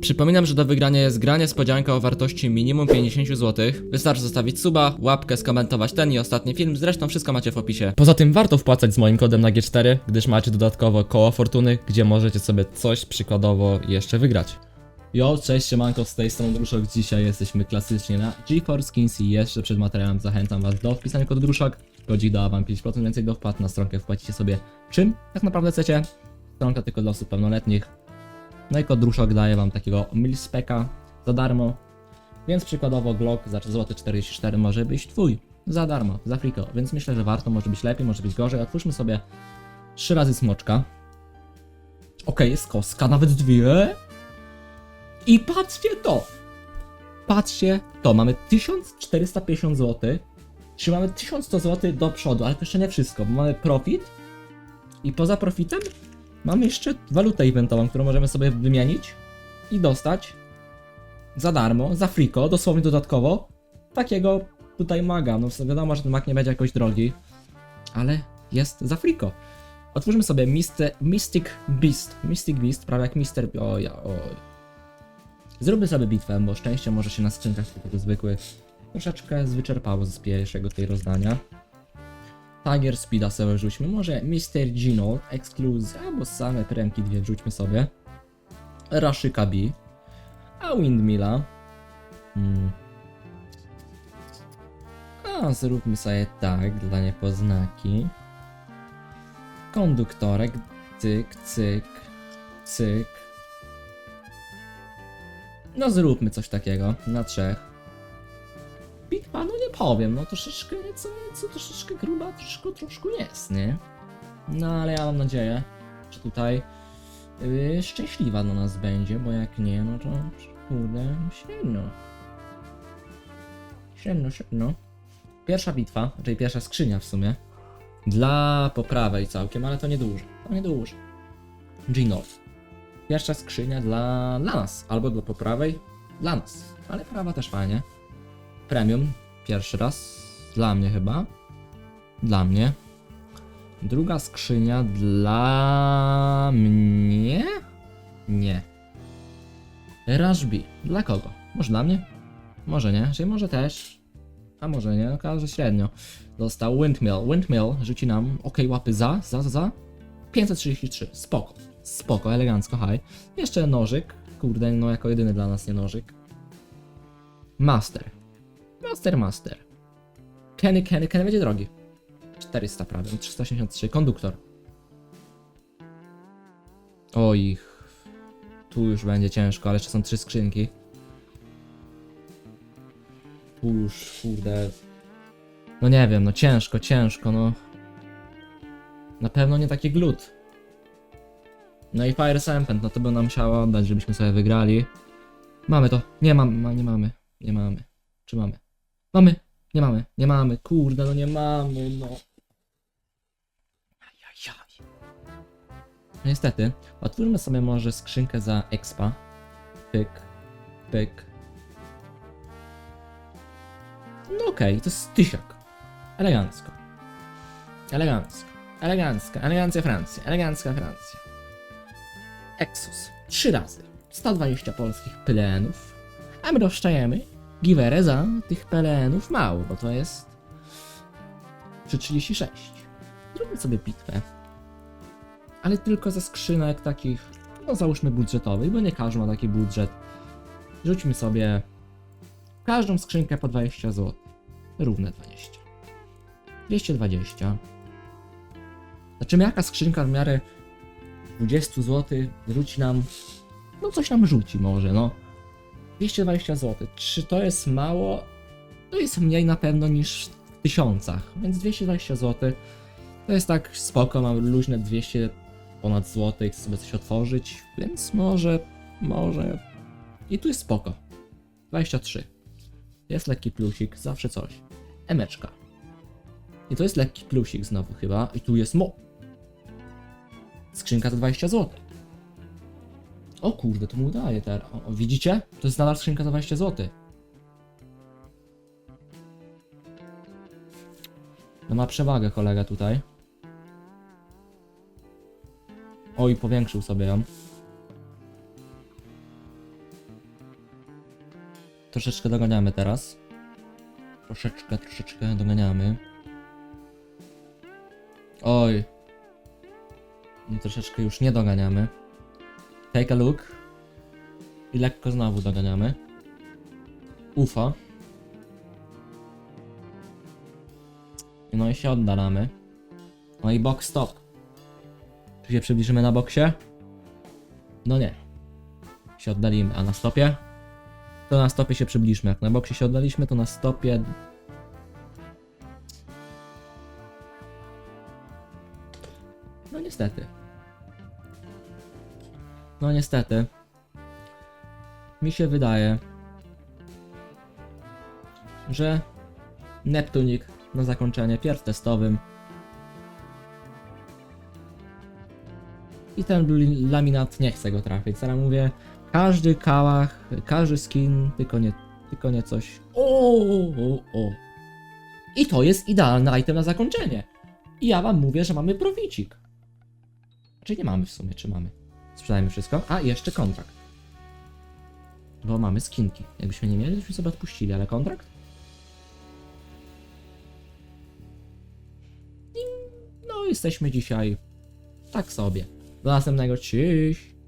Przypominam, że do wygrania jest gra niespodzianka o wartości minimum 50 zł. Wystarczy zostawić suba, łapkę, skomentować ten i ostatni film, zresztą wszystko macie w opisie. Poza tym warto wpłacać z moim kodem na G4, gdyż macie dodatkowo koło fortuny, gdzie możecie sobie coś przykładowo jeszcze wygrać. Jo, cześć, siemanko, z tej strony Druszok. Dzisiaj jesteśmy klasycznie na GeForce Skins i jeszcze przed materiałem zachęcam was do wpisania kodu Druszok. Kodzik da wam 5% więcej do wpłat na stronkę, wpłacicie sobie czym tak naprawdę chcecie. Stronka tylko dla osób pełnoletnich. No i kod daje wam takiego milspeka za darmo. Więc przykładowo Glock za złoty 44 może być twój. Za darmo, za friko. Więc myślę, że warto, może być lepiej, może być gorzej. Otwórzmy sobie trzy razy smoczka. Okej, jest kostka, nawet dwie. I patrzcie to! Patrzcie to, mamy 1450 zł. Czyli mamy 1100 zł do przodu, ale to jeszcze nie wszystko, bo mamy profit. I poza profitem mamy jeszcze walutę eventową, którą możemy sobie wymienić i dostać za darmo, za friko, dosłownie dodatkowo, takiego tutaj maga. No wiadomo, że ten mag nie będzie jakoś drogi, ale jest za friko. Otwórzmy sobie Mister, Mystic Beast. Mystic Beast, prawie jak Mister... Oj, oj. Zróbmy sobie bitwę, bo szczęście może się na skrzynkach tego zwykłych troszeczkę wyczerpało z pierwszego tej rozdania. Tiger Speeda sobie rzućmy, może Mr. Gino, Exclusive, albo same premki dwie wrzućmy sobie. Raszyka B, a Windmilla. Hmm. A, zróbmy sobie tak, dla niepoznaki. Konduktorek, cyk, cyk, cyk. No zróbmy coś takiego, na trzech. Bitwa, no nie powiem, no troszeczkę nieco, nieco, troszeczkę gruba, troszkę, troszkę jest, nie? No ale ja mam nadzieję, że tutaj yy, szczęśliwa dla nas będzie, bo jak nie, no to kurde, średnio. Średnio, średnio. Pierwsza bitwa, czyli pierwsza skrzynia w sumie. Dla po prawej całkiem, ale to niedużo, to niedużo. Gino. Pierwsza skrzynia dla, dla nas, albo dla po prawej, dla nas. Ale prawa też fajnie. Premium, pierwszy raz, dla mnie chyba. Dla mnie. Druga skrzynia dla mnie? Nie. Rush B. Dla kogo? Może dla mnie? Może nie, czyli może też. A może nie, okaże średnio. Dostał Windmill. Windmill rzuci nam, ok, łapy za, za, za, za. 533, spoko. Spoko, elegancko, high. Jeszcze nożyk. Kurde, no jako jedyny dla nas nie nożyk. Master. Master, master. Kenny, Kenny, Kenny będzie drogi. 400 prawie, 383. Konduktor. Oj. Tu już będzie ciężko, ale jeszcze są trzy skrzynki. Tu już, kurde. No nie wiem, no ciężko, ciężko, no. Na pewno nie taki glut. No i Fire Serpent, no to by nam musiało oddać, żebyśmy sobie wygrali. Mamy to. Nie mam, ma, nie mamy. Nie mamy. Czy mamy? Mamy. Nie mamy. Nie mamy. Kurde, no nie mamy, no. Ajajaj. No niestety. Otwórzmy sobie może skrzynkę za expa. Pyk. Pyk. No okej, to jest tysiak. Elegancko. Elegancko. Elegancka. Elegancja Francja. Elegancka Francja. Exus. Trzy razy. 120 polskich PLN-ów. A my rozczajemy giwerę za tych PLN-ów mało, bo to jest przy 36. Zróbmy sobie bitwę. Ale tylko ze skrzynek takich, no załóżmy budżetowych, bo nie każdy ma taki budżet. Rzućmy sobie każdą skrzynkę po 20 zł. Równe 20. 220. Znaczy jaka skrzynka w miarę 20 zł rzuci nam. No coś nam rzuci może, no. 220 zł. Czy to jest mało? To jest mniej na pewno niż w tysiącach. Więc 220 zł to jest tak spoko. Mam luźne 200 ponad złotych, sobie coś otworzyć. Więc może, może. I tu jest spoko. 23. Jest lekki plusik, zawsze coś. Emeczka. I to jest lekki plusik znowu chyba. I tu jest mo. Skrzynka to 20 zł. O kurde, to mu daje teraz. O, o, widzicie? To jest nadal skrzynka za 20 zł. No ma przewagę kolega tutaj. Oj, powiększył sobie ją. Troszeczkę doganiamy teraz. Troszeczkę, troszeczkę doganiamy. Oj. No, troszeczkę już nie doganiamy. Take a look. I lekko znowu doganiamy. Ufa. No i się oddalamy. No i box stop. Czy się przybliżymy na boksie? No nie. Się oddalimy, a na stopie? To na stopie się przybliżmy. Jak na boksie się oddaliśmy, to na stopie... No niestety. No niestety. Mi się wydaje, że Neptunik na zakończenie pierw testowym i ten laminat nie chce go trafić. Teraz mówię, każdy kałach, każdy skin, tylko nie, tylko nie coś. O, o, o. I to jest idealny item na zakończenie. I ja wam mówię, że mamy proficik. Czy nie mamy w sumie, czy mamy? Sprzedajmy wszystko. A, jeszcze kontrakt. Bo mamy skinki. Jakbyśmy nie mieli, byśmy sobie odpuścili, ale kontrakt? No, jesteśmy dzisiaj tak sobie. Do następnego. Cześć!